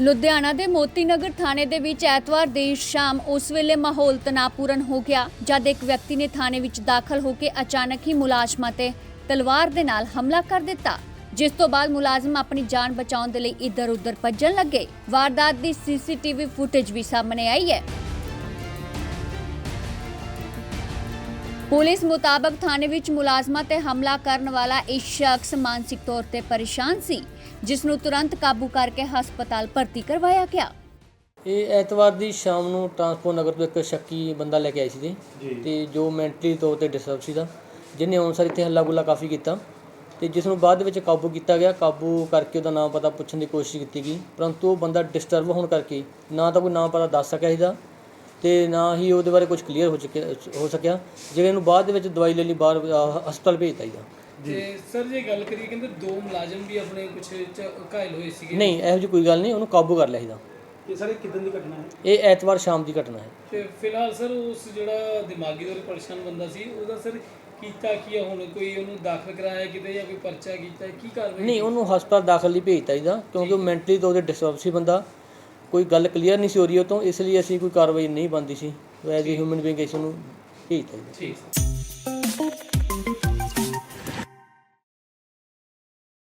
ਲੁਧਿਆਣਾ ਦੇ ਮੋਤੀ ਨਗਰ ਥਾਣੇ ਦੇ ਵਿੱਚ ਐਤਵਾਰ ਦੇਰ ਸ਼ਾਮ ਉਸ ਵੇਲੇ ਮਾਹੌਲ ਤਣਾਅਪੂਰਨ ਹੋ ਗਿਆ, ਜਦ ਇੱਕ ਵਿਅਕਤੀ ਨੇ ਥਾਣੇ ਵਿੱਚ ਦਾਖਲ ਹੋ ਕੇ ਅਚਾਨਕ ਹੀ ਮੁਲਾਜ਼ਮਾਂ ਤੇ ਤਲਵਾਰ ਦੇ ਨਾਲ ਹਮਲਾ ਕਰ ਦਿੱਤਾ, ਜਿਸ ਤੋਂ ਬਾਅਦ ਮੁਲਾਜ਼ਮ ਆਪਣੀ ਜਾਨ ਬਚਾਉਣ ਦੇ ਲਈ ਇੱਧਰ-ਉੱਧਰ ਭੱਜਣ ਲੱਗੇ। ਵਾਰਦਾਤ ਦੀ ਸੀਸੀਟੀਵੀ ਫੁਟੇਜ ਵੀ ਸਾਹਮਣੇ ਆਈ ਹੈ। ਪੁਲਿਸ ਮੁਤਾਬਕ ਥਾਣੇ ਵਿੱਚ ਮੁਲਾਜ਼ਮਾਂ ਤੇ ਹਮਲਾ ਕਰਨ ਵਾਲਾ ਇਹ ਸ਼ਖਸ ਮਾਨਸਿਕ ਤੌਰ ਤੇ ਪਰੇਸ਼ਾਨ ਸੀ ਜਿਸ ਨੂੰ ਤੁਰੰਤ ਕਾਬੂ ਕਰਕੇ ਹਸਪਤਾਲ ਭਰਤੀ ਕਰਵਾਇਆ ਗਿਆ। ਇਹ ਐਤਵਾਰ ਦੀ ਸ਼ਾਮ ਨੂੰ ਟਰਾਂਸਪੋਰਟ ਨਗਰ ਤੋਂ ਇੱਕ ਸ਼ੱਕੀ ਬੰਦਾ ਲੈ ਕੇ ਆਈ ਸੀ ਜੀ ਤੇ ਜੋ ਮੈਂਟਲੀ ਤੌਰ ਤੇ ਡਿਸਟਰਬ ਸੀਗਾ ਜਿਹਨੇ ਅਨੁਸਾਰ ਇੱਥੇ ਹੱਲਾ ਗੁੱਲਾ ਕਾਫੀ ਕੀਤਾ ਤੇ ਜਿਸ ਨੂੰ ਬਾਅਦ ਦੇ ਵਿੱਚ ਕਾਬੂ ਕੀਤਾ ਗਿਆ ਕਾਬੂ ਕਰਕੇ ਉਹਦਾ ਨਾਮ ਪਤਾ ਪੁੱਛਣ ਦੀ ਕੋਸ਼ਿਸ਼ ਕੀਤੀ ਗਈ ਪਰੰਤੂ ਉਹ ਬੰਦਾ ਡਿਸਟਰਬ ਹੋਣ ਕਰਕੇ ਨਾ ਤਾਂ ਕੋਈ ਨਾਮ ਪਤਾ ਦੱਸ ਸਕਿਆ ਸੀਗਾ ਤੇ ਨਾ ਹੀ ਉਹਦੇ ਬਾਰੇ ਕੁਝ ਕਲੀਅਰ ਹੋ ਚੁੱਕਿਆ ਹੋ ਸਕਿਆ ਜਿਹੜੇ ਨੂੰ ਬਾਅਦ ਦੇ ਵਿੱਚ ਦਵਾਈ ਲੈ ਲਈ ਬਾਹਰ ਅਹ, ਹਸਪਤਾਲ ਭੇਜਤਾ ਸੀਗਾ ਤੇ ਸਰ ਜੇ ਗੱਲ ਕਰੀਏ ਕਹਿੰਦੇ ਦੋ ਮੁਲਾਜ਼ਮ ਵੀ ਆਪਣੇ ਕੁਝ ਘਾਇਲ ਹੋਏ ਸੀਗੇ। ਨਹੀਂ ਇਹੋ ਜਿਹੀ ਕੋਈ ਗੱਲ ਨਹੀਂ ਉਹਨੂੰ ਕਾਬੂ ਕਰ ਲਿਆ ਸੀਗਾ ਇਹ ਸਾਰੇ ਕਿਦਾਂ ਦੀ ਘਟਨਾ ਹੈ? ਇਹ ਐਤਵਾਰ ਸ਼ਾਮ ਦੀ ਘਟਨਾ ਹੈ। ਤੇ ਫਿਲਹਾਲ ਸਰ ਉਸ ਜਿਹੜਾ ਦਿਮਾਗੀ ਤੌਰ ਤੇ ਪਰੇਸ਼ਾਨ ਬੰਦਾ ਸੀ ਉਹਦਾ ਸਰ ਕੀਤਾ ਕੀ ਆ ਹੁਣ? ਕੋਈ ਉਹਨੂੰ ਦਾਖਲ ਕਰਾਇਆ ਕਿਤੇ ਜਾਂ ਕੋਈ ਪਰਚਾ ਕੀਤਾ ਕੀ ਕਾਰਵਾਈ ਨਹੀਂ ਉਹਨੂੰ ਹਸਪਤਾਲ ਦਾਖਲ ਲਈ ਭੇਜਤਾ ਇਹਦਾ ਕਿਉਂਕਿ ਉਹ ਮੈਂਟਲੀ ਤੌਰ ਤੇ ਡਿਸਟਰਬ ਸੀ ਬੰਦਾ। ਕੋਈ ਗੱਲ ਕਲੀਅਰ ਨਹੀਂ ਸੀ ਹੋ ਰਹੀ ਉਹ ਤੋਂ ਇਸ ਲਈ ਅਸੀਂ ਕੋਈ ਕਾਰਵਾਈ ਨਹੀਂ ਬੰਦੀ ਸੀ। ਐਜ਼ ਹਿਊਮਨ ਬੀਇੰਗ ਇਸ ਨੂੰ ਭੇਜਤਾ ਜੀ। ਠੀਕ।